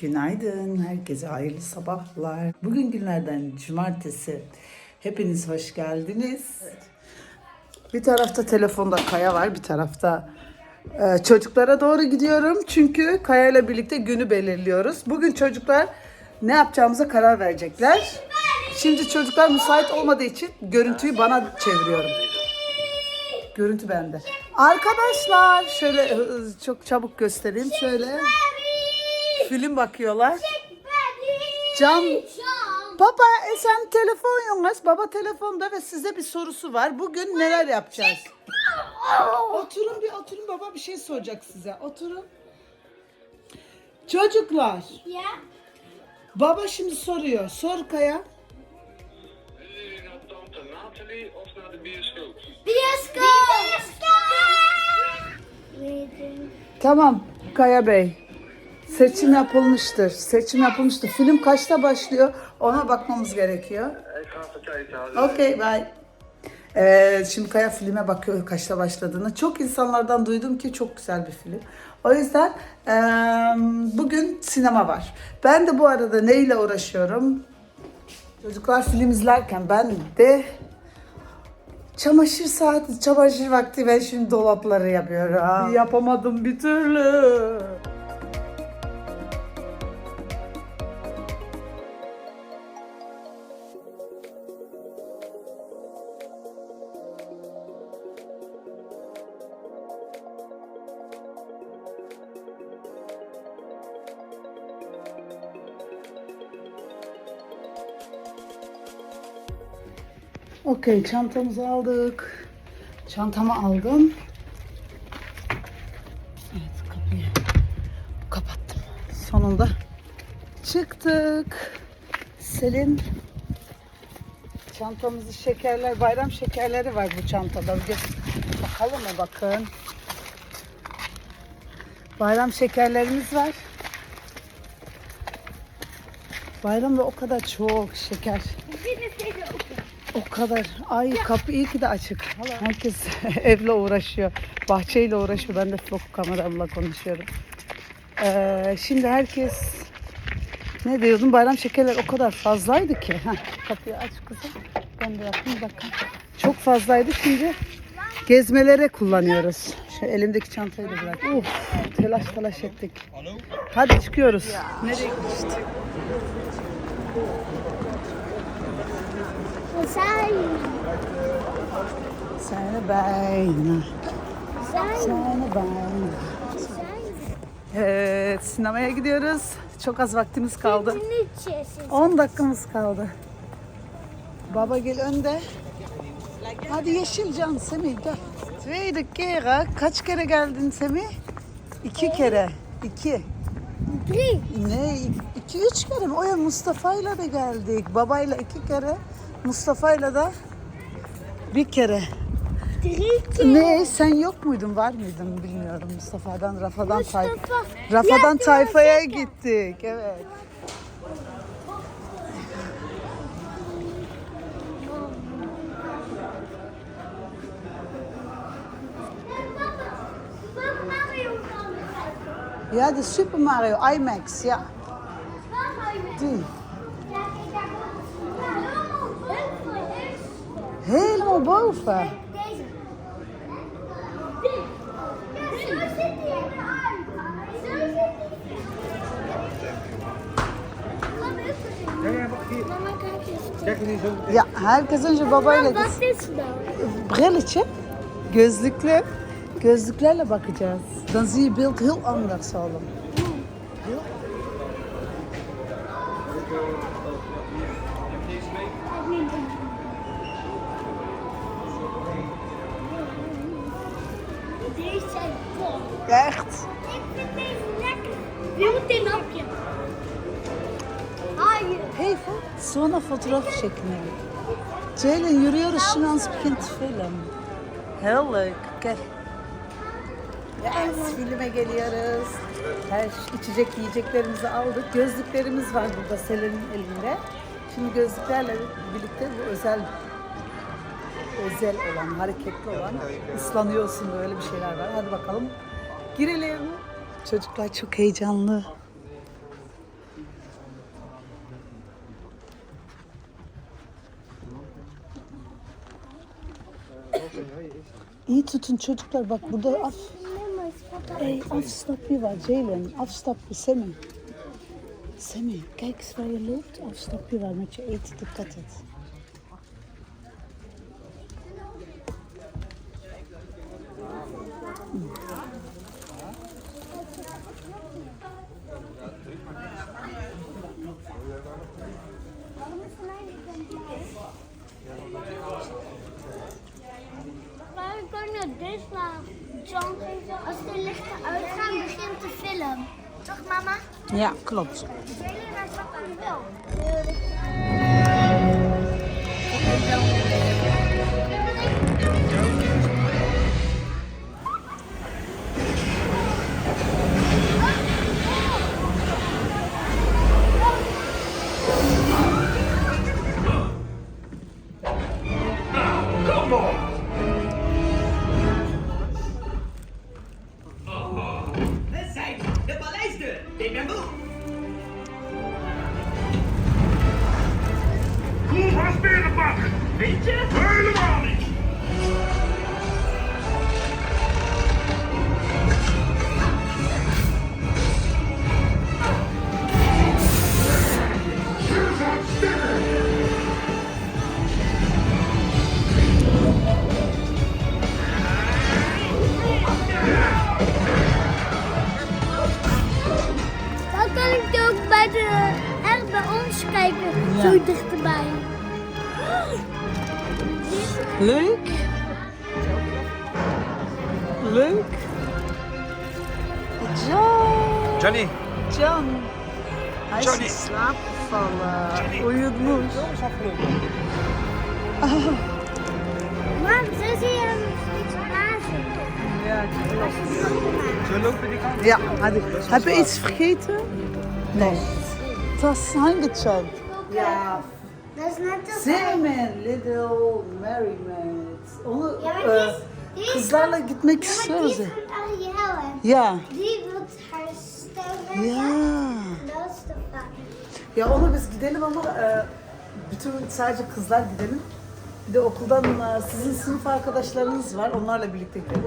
Günaydın, herkese hayırlı sabahlar. Bugün günlerden cumartesi. Hepiniz hoş geldiniz. Bir tarafta telefonda Kaya var, bir tarafta e, çocuklara doğru gidiyorum. Çünkü Kaya ile birlikte günü belirliyoruz. Bugün çocuklar ne yapacağımıza karar verecekler. Şimdi çocuklar müsait olmadığı için görüntüyü bana çeviriyorum. Görüntü bende. Arkadaşlar şöyle e, çok çabuk göstereyim. Şöyle film bakıyorlar. Can Baba e sen telefon yolmaz. Baba telefonda ve size bir sorusu var. Bugün neler yapacağız? Oturun bir oturun baba bir şey soracak size. Oturun. Çocuklar. Ja. Baba şimdi soruyor. Sor Kaya. Bioscoop. Tamam Kaya Bey. Seçim yapılmıştır. Seçim yapılmıştır. Film kaçta başlıyor? Ona bakmamız gerekiyor. Okey bye. Evet, şimdi Kaya filme bakıyor kaçta başladığını. Çok insanlardan duydum ki çok güzel bir film. O yüzden eee, bugün sinema var. Ben de bu arada neyle uğraşıyorum? Çocuklar film izlerken ben de çamaşır saati, çamaşır vakti ben şimdi dolapları yapıyorum. Yapamadım bir türlü. Okey çantamızı aldık. Çantamı aldım. Evet kapıyı kapattım. Sonunda çıktık. Selin çantamızı şekerler, bayram şekerleri var bu çantada. Bir bakalım mı bakın. Bayram şekerlerimiz var. Bayramda o kadar çok şeker. O kadar. Ay kapı iyi ki de açık. Herkes evle uğraşıyor. Bahçeyle uğraşıyor. Ben de vlog kameramla konuşuyorum. Ee, şimdi herkes ne diyordum? Bayram şekerler o kadar fazlaydı ki. Heh, kapıyı aç kızım. Ben de yapayım bakın. Çok fazlaydı şimdi gezmelere kullanıyoruz. Şu elimdeki çantayı da bırak. Uf, telaş telaş ettik. Hadi çıkıyoruz. Nereye gitmiştik? Sana bayna. Sana bayna. Evet, sinemaya gidiyoruz. Çok az vaktimiz kaldı. Minuutjes. 10 dakikamız kaldı. Baba gel önde. Hadi Yeşilcan Semih gel. Tweede kere. Kaç kere geldin Semih? İki kere. İki. Ne? İki üç kere mi? O ya Mustafa'yla da geldik. Babayla iki kere. Mustafa'yla da bir kere. Ne? Sen yok muydun? Var mıydın? Bilmiyorum. Mustafa'dan, Rafa'dan, Mustafa. Rafa'dan Ya, tayfaya gittik. Evet. Ja, de Super Mario IMAX. Ja, die. Helemaal boven. Deze. Zo zit hij eruit. Zo zit hij. Mama, kijk eens. Ja, herkes önce babayla Wat gitsin. is nou? Brilletje, gözlüklü. Gözlüklerle bakacağız. Dan zie je beeld heel anders oğlum. Zijn top. Echt. Ik vind deze lekker. Wil het een hapje? Hayır. Hey, sonra fotoğraf çekinelim. Ceylin yürüyoruz şimdi ans begint film. Heel leuk. Gel. Yes, filme geliyoruz. Her içecek yiyeceklerimizi aldık. Gözlüklerimiz var burada Selen'in elinde. Şimdi gözlüklerle birlikte bu özel özel olan, hareketli olan ıslanıyorsun böyle bir şeyler var. Hadi bakalım girelim. Çocuklar çok heyecanlı. İyi tutun çocuklar bak burada af Ey, af stapı var Ceylan. Af stapı Semih. Semih kijk eens waar je loopt. Af stapı var met je eten dikkat et. John, als de lichten uitgaan, begint de film. Toch mama? Ja, klopt. Jullie naar papa wil. We Hij is Johnny. in slaap gevallen. Johnny. Uyudmuş. Maar ze zie je hem blazen. Ja. Zo lopen die kant. Ja, hadi. Heb je iets vergeten? Nee. Tas hangi çay? Ja, Dat is net als Zeeman, Little Merrymaid. Onu Ja, maar die is, is van- gitmek ja, maar die is van Ja, Die wil haar vraag. Ya onu biz gidelim ama e, bütün sadece kızlar gidelim. Bir de okuldan e, sizin sınıf arkadaşlarınız var. Onlarla birlikte gidelim.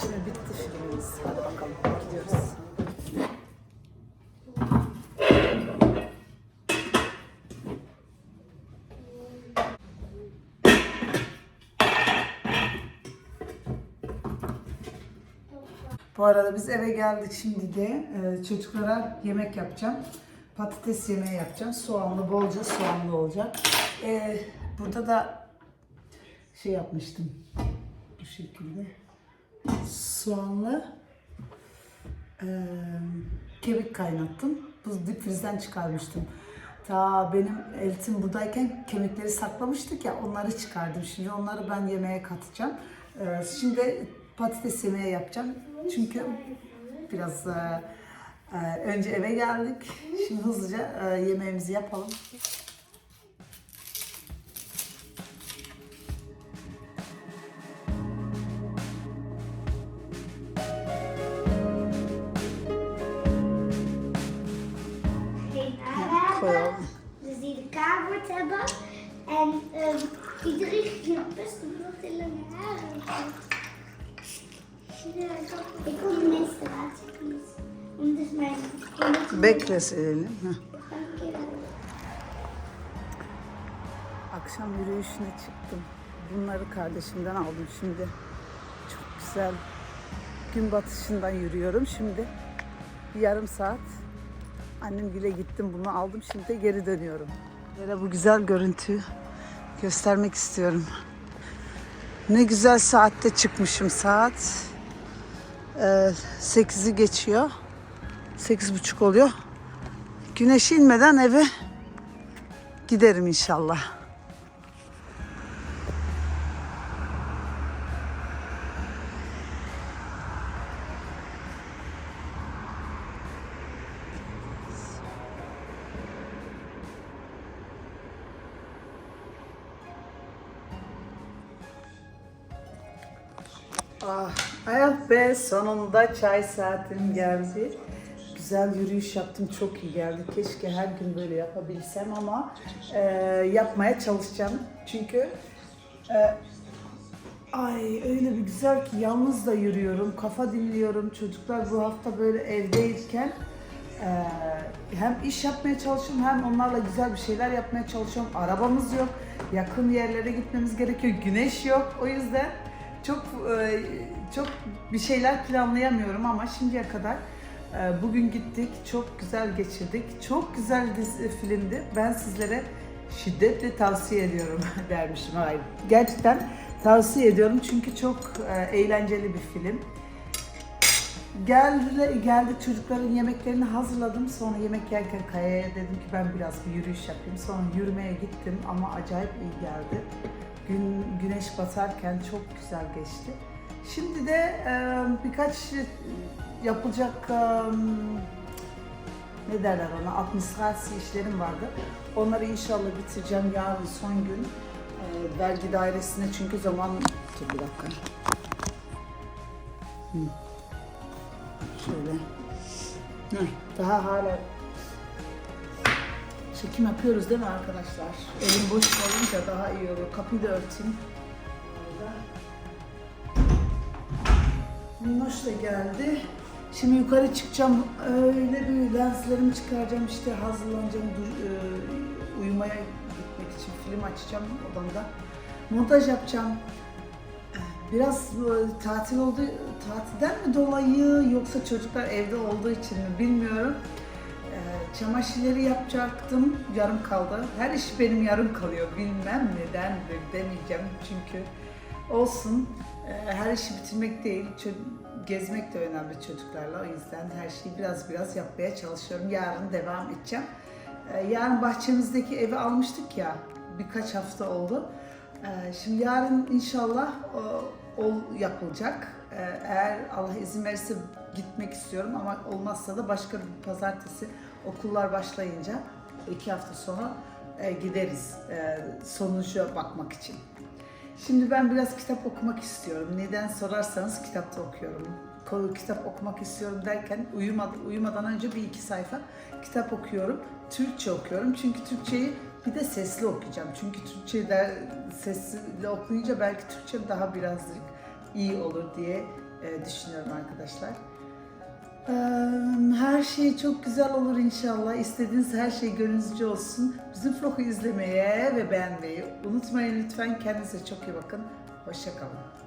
Şimdi bitti filmimiz. Hadi bakalım Bu arada biz eve geldik şimdi de e, çocuklara yemek yapacağım. Patates yemeği yapacağım. Soğanlı, bolca soğanlı olacak. E, burada da şey yapmıştım. Bu şekilde. Soğanlı e, kemik kaynattım. Bu dipfrizden çıkarmıştım. Ta benim eltim buradayken kemikleri saklamıştık ya onları çıkardım. Şimdi onları ben yemeğe katacağım. E, şimdi patates yemeği yapacağım. Çünkü biraz e, e, önce eve geldik. Şimdi hızlıca e, yemeğimizi yapalım. Die. En ehm iedereen geen best een hele lange haren. Bekleselim. Akşam yürüyüşüne çıktım. Bunları kardeşimden aldım şimdi. Çok güzel. Gün batışından yürüyorum şimdi. Bir yarım saat. Annemgile gittim bunu aldım. Şimdi geri dönüyorum. Böyle bu güzel görüntüyü göstermek istiyorum. Ne güzel saatte çıkmışım saat. Ee, 8'i geçiyor. 8.30 oluyor. Güneş inmeden eve giderim inşallah. Ah, ah be sonunda çay saatim geldi. Güzel yürüyüş yaptım çok iyi geldi. Keşke her gün böyle yapabilsem ama e, yapmaya çalışacağım. Çünkü e, Ay öyle bir güzel ki yalnız da yürüyorum, kafa dinliyorum. Çocuklar bu hafta böyle evdeyken eee, hem iş yapmaya çalışıyorum hem onlarla güzel bir şeyler yapmaya çalışıyorum. Arabamız yok, yakın yerlere gitmemiz gerekiyor, güneş yok. O yüzden çok eee, çok bir şeyler planlayamıyorum ama şimdiye kadar eee, bugün gittik, çok güzel geçirdik. Çok güzel dizi, filmdi. Ben sizlere şiddetle tavsiye ediyorum dermişim. Hayır. Gerçekten tavsiye ediyorum çünkü çok e, eğlenceli bir film. Geldi, geldik çocukların yemeklerini hazırladım. Sonra yemek yerken Kaya'ya dedim ki ben biraz bir yürüyüş yapayım. Sonra yürümeye gittim ama acayip iyi geldi. Gün güneş batarken çok güzel geçti. Şimdi de e, birkaç e, yapılacak e, ne derler ona administrasyon işlerim vardı. Onları inşallah bitireceğim yarın son gün. Ee, vergi dairesine çünkü zaman... Dur bir dakika. Hı. Şöyle. Hı, Daha hala çekim yapıyoruz değil mi arkadaşlar? Elim boş kalınca daha iyi olur. Kapıyı da örteyim. Minnoş da geldi. Şimdi yukarı çıkacağım. Öyle bir lenslerimi çıkaracağım işte hazırlanacağım. e, uyumaya gitmek için film açacağım odamda. Montaj yapacağım. Biraz e, tatil oldu, tatilden mi dolayı yoksa çocuklar evde olduğu için mi bilmiyorum. E, Çamaşırları yapacaktım, yarım kaldı. Her iş benim yarım kalıyor, bilmem nedendir demeyeceğim çünkü olsun. E, Her işi bitirmek değil, gezmek de önemli çocuklarla. O yüzden her şeyi biraz biraz yapmaya çalışıyorum. Yarın devam edeceğim. E, Yarın bahçemizdeki evi almıştık ya, birkaç hafta oldu. E, Şimdi yarın inşallah o, o yapılacak. Eğer Allah izin verirse gitmek istiyorum ama olmazsa da başka bir pazartesi okullar başlayınca iki hafta sonra e, gideriz e, sonuca bakmak için. Şimdi ben biraz kitap okumak istiyorum. Neden sorarsanız kitapta okuyorum. Kitap okumak istiyorum derken uyumadan, uyumadan önce bir iki sayfa kitap okuyorum. Türkçe okuyorum. Çünkü Türkçeyi bir de sesli okuyacağım. Çünkü Türkçeyi de sesli okuyunca belki Türkçe daha birazcık iyi olur diye e, düşünüyorum arkadaşlar. Her şey çok güzel olur inşallah. İstediğiniz her şey gönlünüzce olsun. Bizim vlogu izlemeye ve beğenmeyi unutmayın lütfen. Kendinize çok iyi bakın. Hoşçakalın.